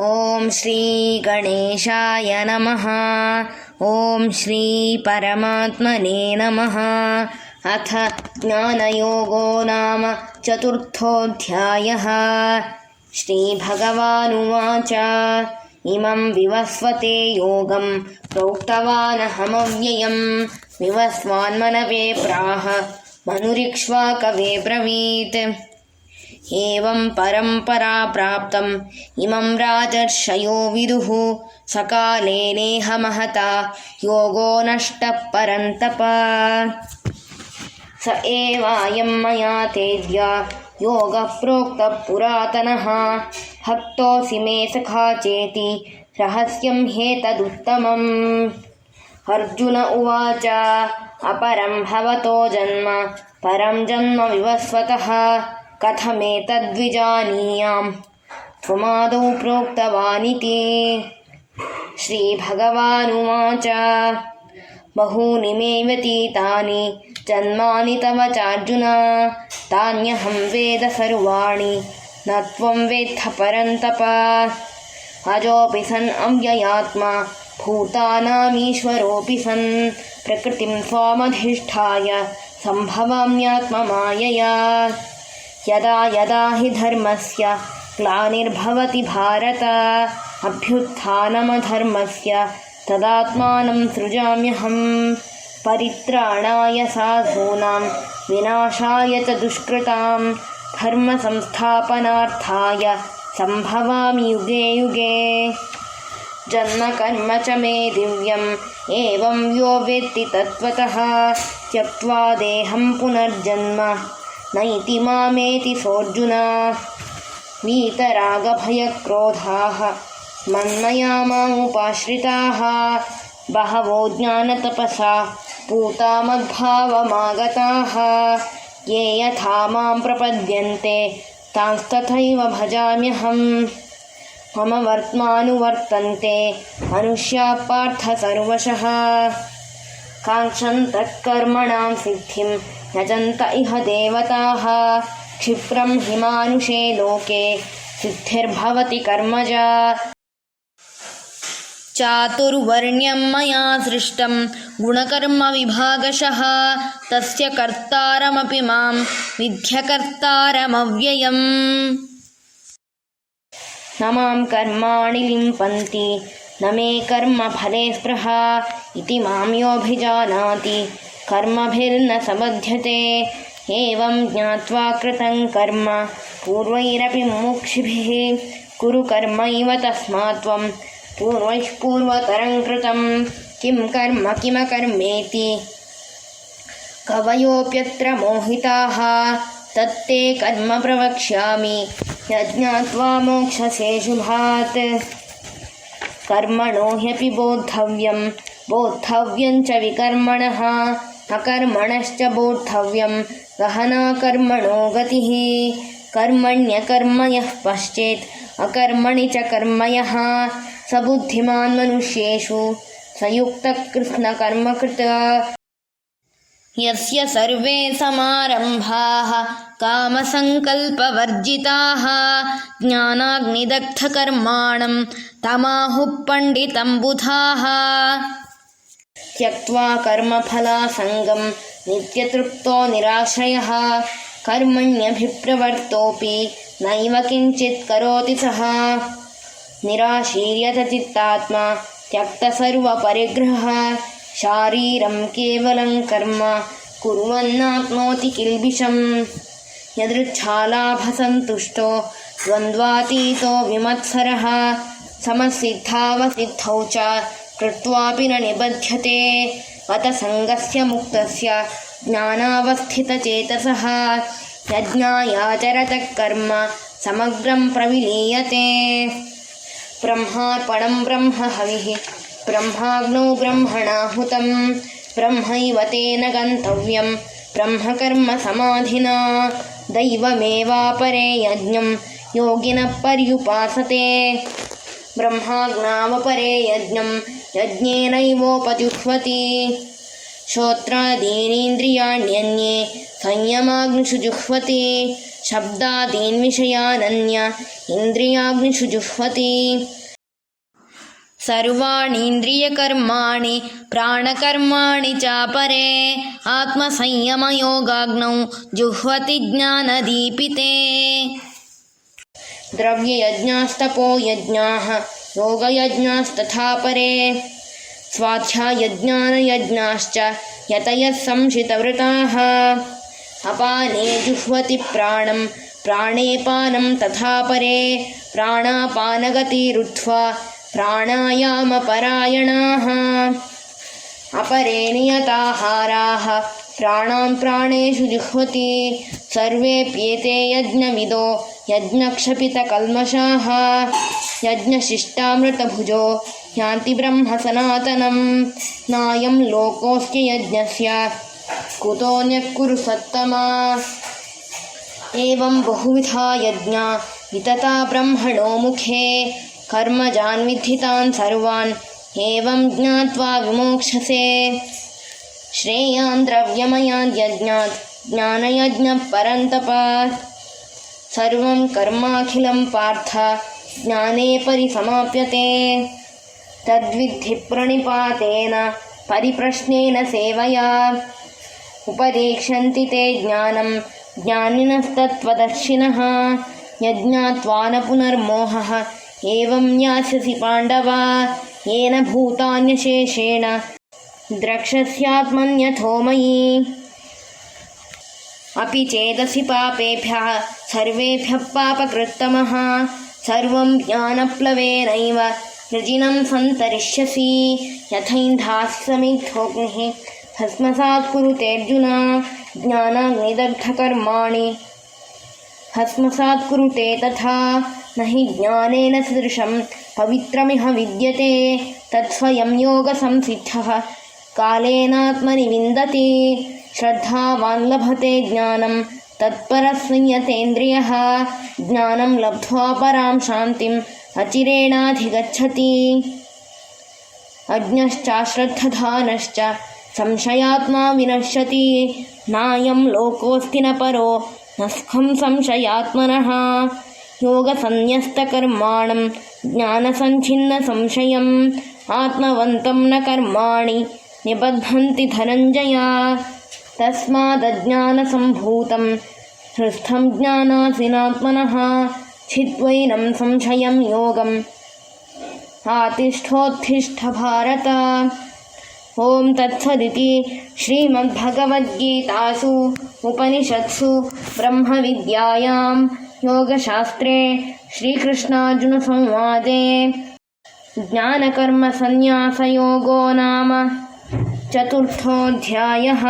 ॐ श्रीगणेशाय नमः। ॐ श्रीपरमात्मने नमः। अथ ज्ञानयोगो नाम चतुर्थोऽध्यायः। श्रीभगवानुवाच इमं विवस्वते योगं प्रोक्तवानहमव्ययं। विवस्वान्मनवे प्राह मनुरिक्ष्वाकवे ब्रवीत् एवं परम्परा प्राप्तम्। इमं राजर्षयो विदुः। सकाले नेह महता योगो नष्टः परन्तप। स एवायं मया तेद्य योगः प्रोक्तः पुरातनः। भक्तोऽसि मे सखा चेति। रहस्यं ह्येतदुत्तमम् अर्जुन उवाच। अपरं भवतो जन्म। परं जन्म विवस्वतः कथमेतद्विजानीयां त्वमादौ प्रोक्तवानिति। श्रीभगवानुवाच। बहूनि मे व्यतीतानि जन्मानि तव चार्जुन। तान्यहं वेद सर्वाणि, न त्वं वेत्थ परन्तप। अजोऽपि सन् अव्ययात्मा, भूतानामीश्वरोऽपि सन्। प्रकृतिं स्वामधिष्ठाय, सम्भवाम्यात्ममायया। यदा यदा हि धर्मस्य ग्लानिर्भवति भारत, अभ्युत्थानमधर्मस्य तदात्मानं सृजाम्यहम् परित्राणाय साधूनां विनाशाय च दुष्कृतां धर्मसंस्थापनार्थाय सम्भवामि युगे युगे। जन्मकर्म च मे दिव्यम्, एवं यो वेत्ति तत्त्वतः त्यक्त्वा देहं पुनर्जन्म। नैति मामेति सोऽर्जुन। वीतरागभयक्रोधाः मन्मया मामुपाश्रिताः बहवो ज्ञानतपसा पूता मद्भावमागताः ये यथा मां प्रपद्यन्ते तांस्तथैव भजाम्यहम्। मम वर्त्मानुवर्तन्ते मनुष्याः पार्थ सर्वशः। काङ्क्षन्तः कर्मणां सिद्धिं यजन्त इह देवताः। क्षिप्रं हि मानुषे लोके सिद्धिर्भवति कर्मजा। चातुर्वर्ण्यं मया सृष्टं गुणकर्मविभागशः। तस्य कर्तारमपि मां विध्यकर्तारमव्ययम्। न मां कर्माणि लिम्पन्ति न मे कर्मफले स्पृहा इति मां योऽभिजानाति कर्मभिर्न सबध्यते एवं ज्ञात्वा कृतं कर्म। पूर्वैरपि मुमुक्षिभिः। कुरु कर्मैव तस्मात् त्वं। पूर्वैः पूर्वतरं कृतं। किं कर्म किमकर्मेति? कवयोऽप्यत्र मोहिताः। तत्ते कर्म प्रवक्ष्यामि। यज्ञात्वा मोक्षसे शुभात्। कर्मणो ह्यपि बोद्धव्यं। बोद्धव्यं च विकर्मणः। अकर्मणश्च बोद्धव्यं। गहना कर्मणो गतिः। कर्मण्यकर्म यः पश्चेत् अकर्मणि च कर्म यः स बुद्धिमान् मनुष्येषु स युक्तः कृत्स्नकर्मकृत् यस्य सर्वे समारम्भाः कामसङ्कल्पवर्जिताः। ज्ञानाग्निदग्धकर्माणं तमाहुः पण्डितं बुधाः त्यक्त्वा कर्मफलासङ्गं नित्यतृप्तो निराश्रयः। कर्मण्यभिप्रवर्तोऽपि नैव किञ्चित् करोति सः। निराशीर्यतचित्तात्मा त्यक्तसर्वपरिग्रहः शारीरं केवलं कर्म कुर्वन्नाप्नोति किल्बिषम्। यदृच्छालाभसन्तुष्टो द्वन्द्वातीतो विमत्सरः। समसिद्धावसिद्धौ च कृत्वापि न निबध्यते। अतसङ्गस्य मुक्तस्य ज्ञानावस्थितचेतसः। यज्ञायाचरतः कर्म समग्रं प्रविलीयते। ब्रह्मार्पणं ब्रह्महविः ब्रह्माग्नौ ब्रह्मणाहुतं। ब्रह्मैव तेन गन्तव्यं ब्रह्मकर्मसमाधिना दैवमेवापरे यज्ञं योगिनः पर्युपासते ब्रह्माज्ञावपरे यज्ञं यज्ञेनैवोपजुह्वति श्रोत्रादीनीन्द्रियाण्यन्ये संयमाग्निषु जुह्वति शब्दादीन् विषयानन्य इन्द्रियाग्निषु जुह्वति सर्वाणीन्द्रियकर्माणि प्राणकर्माणि चापरे आत्मसंयमयोगाग्नौ जुह्वति ज्ञानदीपिते द्रव्ययज्ञास्तपो यज्ञाः योगयज्ञास्तथा परे स्वाध्यायज्ञानयज्ञाश्च यतयः संशितव्रताः अपाने जुह्वति प्राणं, प्राणे पानं तथा परे प्राणापानगतिरुत्वा प्राणायामपरायणाः। अपरे नियताहाराः, प्राणां प्राणेषु जुह्वति। सर्वेऽप्येते यज्ञविदो यज्ञक्षपितकल्मषाः, यज्ञशिष्टामृतभुजो यान्ति ब्रह्म सनातनं नायं लोकोऽस्ति यज्ञस्य कुतोऽन्यः कुरु सत्तमा। एवं बहुविधा यज्ञा, वितता ब्रह्मणो मुखे। कर्मजान् विद्धितान् सर्वान्, एवं ज्ञात्वा विमोक्षसे। श्रेयान् द्रव्यमयान् यज्ञात्, ज्ञानयज्ञः परन्तप। सर्वं कर्माखिलं पार्थ ज्ञाने परिसमाप्यते। तद्विद्धि प्रणिपातेन परिप्रश्नेन सेवया। उपदेक्षन्ति ते ज्ञानं ज्ञानिनस्तत्त्वदर्शिनः। यज्ञात्वा न पुनर्मोहः एवं यास्यसि पाण्डव येन भूतान्यशेषेण। द्रक्ष्यस्यात्मन्यथो मयि अपि चेदसि पापेभ्यः सर्वेभ्यः पापकृत्तमः। सर्वं ज्ञानप्लवेनैव वृजिनं सन्तरिष्यसि। यथैन्धास्समिद्धोऽग्निः भस्मसात् कुरुतेऽर्जुन ज्ञानाग्निदग्धकर्माणि। भस्मसात् कुरुते तथा न हि ज्ञानेन सदृशं पवित्रमिह विद्यते। तत्स्वयं योगसंसिद्धः कालेनात्मनि विन्दति श्रद्धावान् लभते ज्ञानं तत्परः संयतेन्द्रियः ज्ञानं लब्ध्वा परां शान्तिम् अचिरेणाधिगच्छति। अज्ञश्चाश्रद्धधानश्च संशयात्मा विनश्यति। नायं लोकोऽस्ति न परो न सुखं संशयात्मनः। योगसन्न्यस्तकर्माणं ज्ञानसञ्छिन्नसंशयम् आत्मवन्तं न कर्माणि निबध्नन्ति धनञ्जय तस्मादज्ञानसम्भूतं हृस्थं ज्ञानासिनात्मनः। छिद्वैनं संशयं योगम्। आतिष्ठोत्तिष्ठ भारत ॐ तत्सदिति श्रीमद्भगवद्गीतासु, उपनिषत्सु, ब्रह्मविद्यायां, योगशास्त्रे, श्रीकृष्णार्जुनसंवादे। ज्ञानकर्मसन्न्यासयोगो नाम। चतुर्थोऽध्यायः।